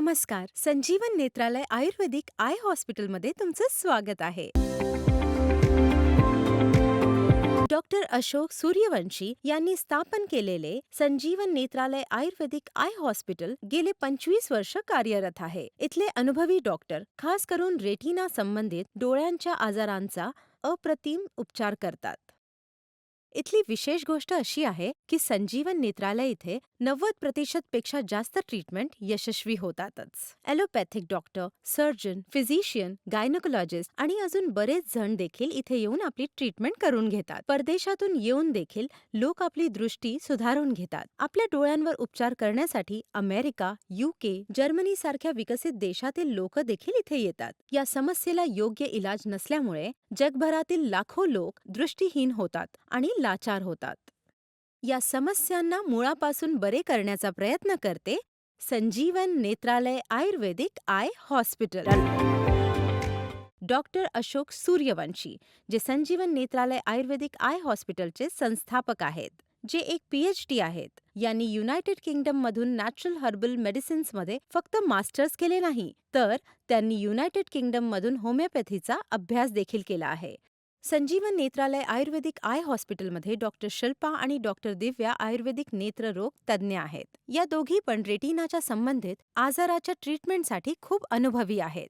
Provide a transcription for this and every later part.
नमस्कार. संजीवन नेत्रालय आयुर्वेदिक आय हॉस्पिटलमध्ये तुमचं स्वागत आहे. डॉक्टर अशोक सूर्यवंशी यांनी स्थापन केलेले संजीवन नेत्रालय आयुर्वेदिक आय हॉस्पिटल गेले पंचवीस वर्ष कार्यरत आहे. इथले अनुभवी डॉक्टर खास करून रेटिना संबंधित डोळ्यांच्या आजारांचा अप्रतिम उपचार करतात. इथली विशेष गोष्ट अशी आहे की संजीवन नेत्रालय इथे नव्वद प्रतिशत पेक्षा जास्त ट्रीटमेंट यशस्वी होतातच. Allopathic doctor surgeon physician gynaecologist आणि अजून बरेच जण देखील इथे येऊन आपली ट्रीटमेंट करून घेतात. परदेशातून येऊन देखील लोक आपली दृष्टी सुधारून घेतात. आपल्या डोळ्यांवर उपचार करण्यासाठी अमेरिका युके जर्मनी सारख्या विकसित देशातील लोक देखील इथे येतात. या समस्येला योग्य इलाज नसल्यामुळे जगभरातील लाखो लोक दृष्टीहीन होतात आणि लाचार होतात. या समस्यांना मुळापासून बरे करण्याचा प्रयत्न करते Sanjeevan Netralaya Ayurvedic eye hospital. Doctor Ashok Suryavanshi जे संजीवन नेत्रालय आयुर्वेदिक आय हॉस्पिटलचे संस्थापक आहेत जे एक पीएचडी आहेत. यांनी युनायटेड किंगडममधून नॅचरल हर्बल मेडिसिन्समध्ये फक्त मास्टर्स केले नाही तर त्यांनी युनायटेड किंगडममधून होमिओपॅथीचा अभ्यास देखील केला आहे. संजीवन नेत्रालय आयुर्वेदिक आय हॉस्पिटलमध्ये डॉक्टर शिल्पा आणि डॉक्टर दिव्या आयुर्वेदिक नेत्ररोग तज्ज्ञ आहेत. या दोघी पण रेटिनाच्या संबंधित आजाराच्या ट्रीटमेंटसाठी खूप अनुभवी आहेत.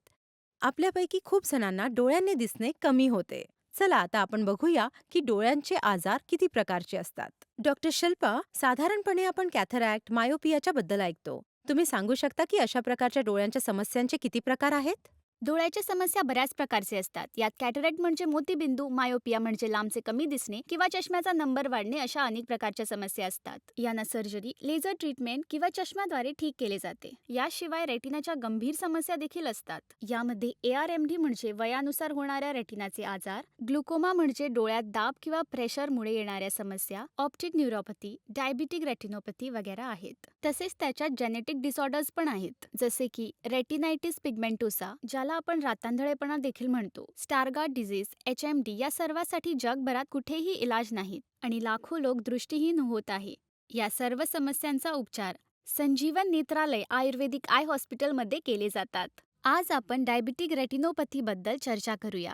आपल्यापैकी खूप जणांना डोळ्यांनी दिसणे कमी होते. चला आता आपण बघूया की डोळ्यांचे आजार किती प्रकारचे असतात. डॉक्टर शिल्पा साधारणपणे आपण कॅथरॅक्ट मायोपियाच्या बद्दल ऐकतो. तुम्ही सांगू शकता की अशा प्रकारच्या डोळ्यांच्या समस्यांचे किती प्रकार आहेत? डोळ्याच्या समस्या बऱ्याच प्रकारचे असतात. यात कॅटरॅक्ट म्हणजे मोतीबिंदू मायोपिया म्हणजे लांबचे कमी दिसणे किंवा चष्म्याचा नंबर वाढणे अशा अनेक प्रकारच्या समस्या असतात. यांना सर्जरी लेझर ट्रीटमेंट किंवा चष्म्याद्वारे ठीक केले जाते. याशिवाय रेटिनाच्या गंभीर समस्या देखील असतात. यामध्ये ए आर एम डी म्हणजे वयानुसार होणाऱ्या रेटिनाचे आजार ग्लुकोमा म्हणजे डोळ्यात दाब किंवा प्रेशरमुळे येणाऱ्या समस्या ऑप्टिक न्यूरोपॅथी डायबिटिक रेटिनोपॅथी वगैरे आहेत. तसेच त्याच्यात जेनेटिक डिसऑर्डर्स पण आहेत. जसे की रेटिनायटिस पिगमेंटोसा ज्याला आपण रातांधळेपणा देखील म्हणतो. Stargardt disease H M D या सर्वासाठी जगभरात कुठेही इलाज नाहीत आणि लाखो लोक दृष्टीहीन होत आहे. या सर्व समस्यांचा उपचार संजीवन नेत्रालय आयुर्वेदिक आय हॉस्पिटलमध्ये केले जातात. आज आपण डायबिटिक रेटिनोपॅथी बद्दल चर्चा करूया.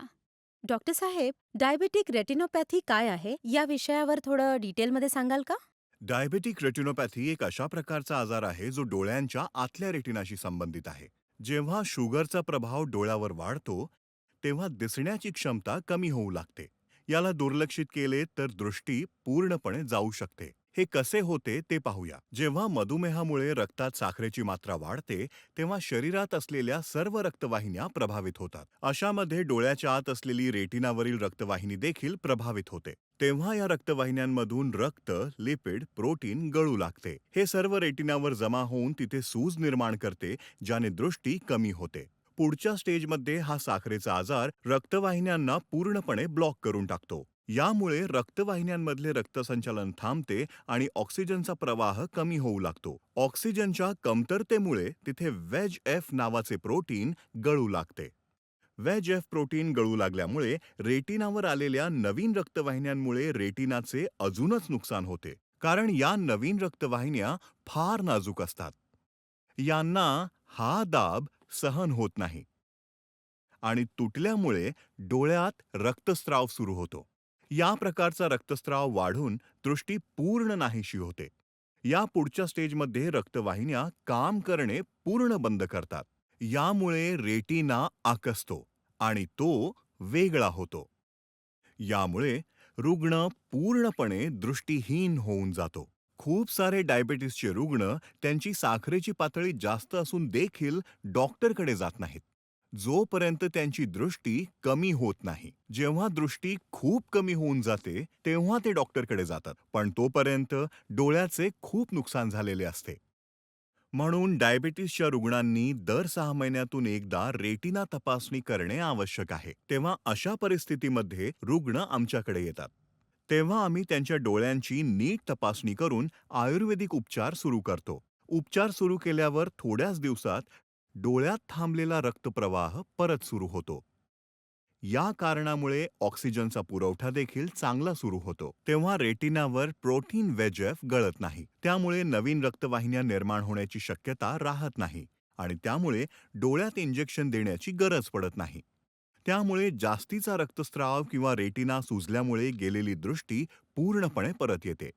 डॉक्टर साहेब डायबेटिक रेटिनोपॅथी काय आहे? या विषयावर थोडं डिटेलमध्ये सांगाल का? डायबेटिक रेटिनोपॅथी एक अशा प्रकारचा आजार आहे जो डोळ्यांच्या आतल्या रेटिनाशी संबंधित आहे. जेव्हा शुगरचा प्रभाव डोळ्यावर वाढतो तेव्हा दिसण्याची क्षमता कमी होऊ लागते. याला दुर्लक्षित केले तर दृष्टी पूर्णपणे जाऊ शकते. हे कसे होते ते पाहूया. जेव्हा मधुमेहामुळे रक्तात साखरेची मात्रा वाढते तेव्हा शरीरात असलेल्या सर्व रक्तवाहिन्या प्रभावित होतात. अशामध्ये डोळ्याच्या आत असलेली रेटिनावरील रक्तवाहिनी देखील प्रभावित होते. तेव्हा या रक्तवाहिन्यांमधून रक्त लिपिड प्रोटीन गळू लागते. हे सर्व रेटिनावर जमा होऊन तिथे सूज निर्माण करते ज्याने दृष्टी कमी होते. पुढच्या स्टेजमध्ये हा साखरेचा आजार रक्तवाहिन्यांना पूर्णपणे ब्लॉक करून टाकतो. यामुळे रक्तवाहिन्यांमधले रक्तसंचालन थांबते आणि ऑक्सिजनचा प्रवाह कमी होऊ लागतो. ऑक्सिजनच्या कमतरतेमुळे तिथे वेज एफ नावाचे प्रोटीन गळू लागते. वेज एफ प्रोटीन गळू लागल्यामुळे रेटिनावर आलेल्या नवीन रक्तवाहिन्यांमुळे रेटिनाचे अजूनच नुकसान होते. कारण या नवीन रक्तवाहिन्या फार नाजूक असतात. यांना हा दाब सहन होत नाही. आणि तुटल्यामुळे डोळ्यात रक्तस्राव सुरू होतो. या प्रकारचा रक्तस्राव वाढून दृष्टी पूर्ण नाहीशी होते. या पुढच्या स्टेजमध्ये रक्तवाहिन्या काम करणे पूर्ण बंद करतात. यामुळे रेटिना आकसतो आणि तो वेगळा होतो. यामुळे रुग्ण पूर्णपणे दृष्टीहीन होऊन जातो. खूप सारे डायबेटीसचे रुग्ण त्यांची साखरेची पातळी जास्त असून देखील डॉक्टरकडे जात नाहीत. जोपर्यंत त्यांची दृष्टी कमी होत नाही जेव्हा दृष्टी खूप कमी होऊन जाते तेव्हा ते डॉक्टरकडे जातात. पण तोपर्यंत डोळ्याचे खूप नुकसान झालेले असते. म्हणून डायबिटीसच्या रुग्णांनी दर सहा महिन्यातून एकदा रेटिना तपासणी करणे आवश्यक आहे. तेव्हा अशा परिस्थितीमध्ये रुग्ण आमच्याकडे येतात. तेव्हा आम्ही त्यांच्या डोळ्यांची नीट तपासणी करून आयुर्वेदिक उपचार सुरू करतो. उपचार सुरू केल्यावर थोड्याच दिवसात डोळ्यात थांबलेला रक्तप्रवाह परत सुरू होतो. या कारणामुळे ऑक्सिजनचा पुरवठा देखील चांगला सुरू होतो. तेव्हा रेटिनावर प्रोटीन वेजएफ गळत नाही. त्यामुळे नवीन रक्तवाहिन्या निर्माण होण्याची शक्यता राहत नाही आणि त्यामुळे डोळ्यात इंजेक्शन देण्याची गरज पडत नाही. त्यामुळे जास्तीचा रक्तस्राव किंवा रेटिना सुजल्यामुळे गेलेली दृष्टी पूर्णपणे परत येते.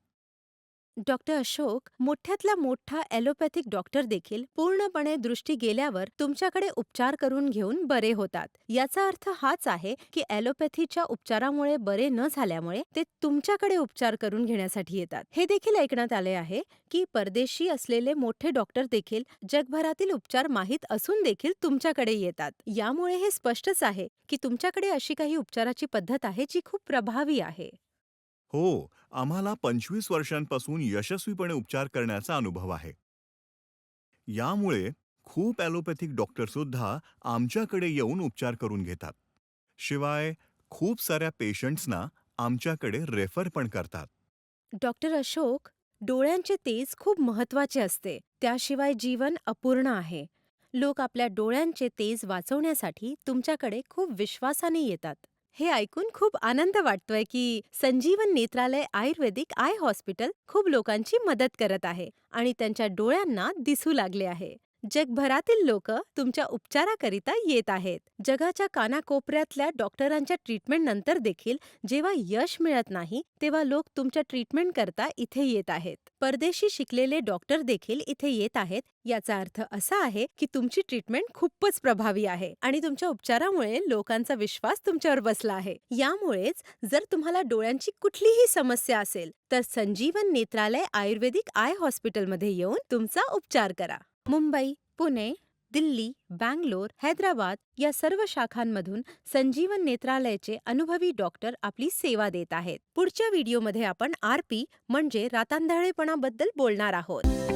डॉक्टर अशोक मोठ्यातला मोठा ॲलोपॅथिक डॉक्टर देखील पूर्णपणे दृष्टी गेल्यावर तुमच्याकडे उपचार करून घेऊन बरे होतात. याचा अर्थ हाच आहे की ॲलोपॅथीच्या उपचारामुळे बरे न झाल्यामुळे ते तुमच्याकडे उपचार करून घेण्यासाठी येतात. हे देखील ऐकण्यात आले आहे की परदेशी असलेले मोठे डॉक्टर देखील जगभरातील उपचार माहीत असून देखील तुमच्याकडे येतात. यामुळे हे स्पष्टच आहे की तुमच्याकडे अशी काही उपचाराची पद्धत आहे जी खूप प्रभावी आहे. हो आम्हाला पंचवीस वर्षांपासून यशस्वीपणे उपचार करण्याचा अनुभव आहे. यामुळे खूप ॲलोपॅथिक डॉक्टरसुद्धा आमच्याकडे येऊन उपचार करून घेतात. शिवाय खूप साऱ्या पेशंट्सना आमच्याकडे रेफर पण करतात. डॉक्टर अशोक डोळ्यांचे तेज खूप महत्त्वाचे असते. त्याशिवाय जीवन अपूर्ण आहे. लोक आपल्या डोळ्यांचे तेज वाचवण्यासाठी तुमच्याकडे खूप विश्वासाने येतात. हे ऐकून खूप आनंद वाटतोय की संजीवन नेत्रालय आयुर्वेदिक आय हॉस्पिटल खूप लोकांची मदत करत आहे आणि त्यांच्या डोळ्यांना दिसू लागले आहे. जगभरातील लोक तुमच्या उपचाराकरिता येत आहेत. जगाच्या कानाकोपऱ्यातल्या डॉक्टरांच्या ट्रीटमेंट नंतर देखील जेव्हा यश मिळत नाही तेव्हा लोक तुमच्या ट्रीटमेंट करता इथे येत आहेत. परदेशी शिकलेले डॉक्टर देखील इथे येत आहेत. याचा अर्थ असा आहे की तुमची ट्रीटमेंट खूपच प्रभावी आहे आणि तुमच्या उपचारामुळे लोकांचा विश्वास तुमच्यावर बसला आहे. यामुळेच जर तुम्हाला डोळ्यांची कुठलीही समस्या असेल तर संजीवन नेत्रालय आयुर्वेदिक आय हॉस्पिटलमध्ये येऊन तुमचा उपचार करा. मुंबई पुणे दिल्ली बँगलोर हैदराबाद या सर्व शाखांमधून संजीवन नेत्रालयाचे अनुभवी डॉक्टर आपली सेवा देत आहेत. पुढच्या व्हिडिओमध्ये आपण आरपी म्हणजे रातांधळेपणाबद्दल बोलणार आहोत.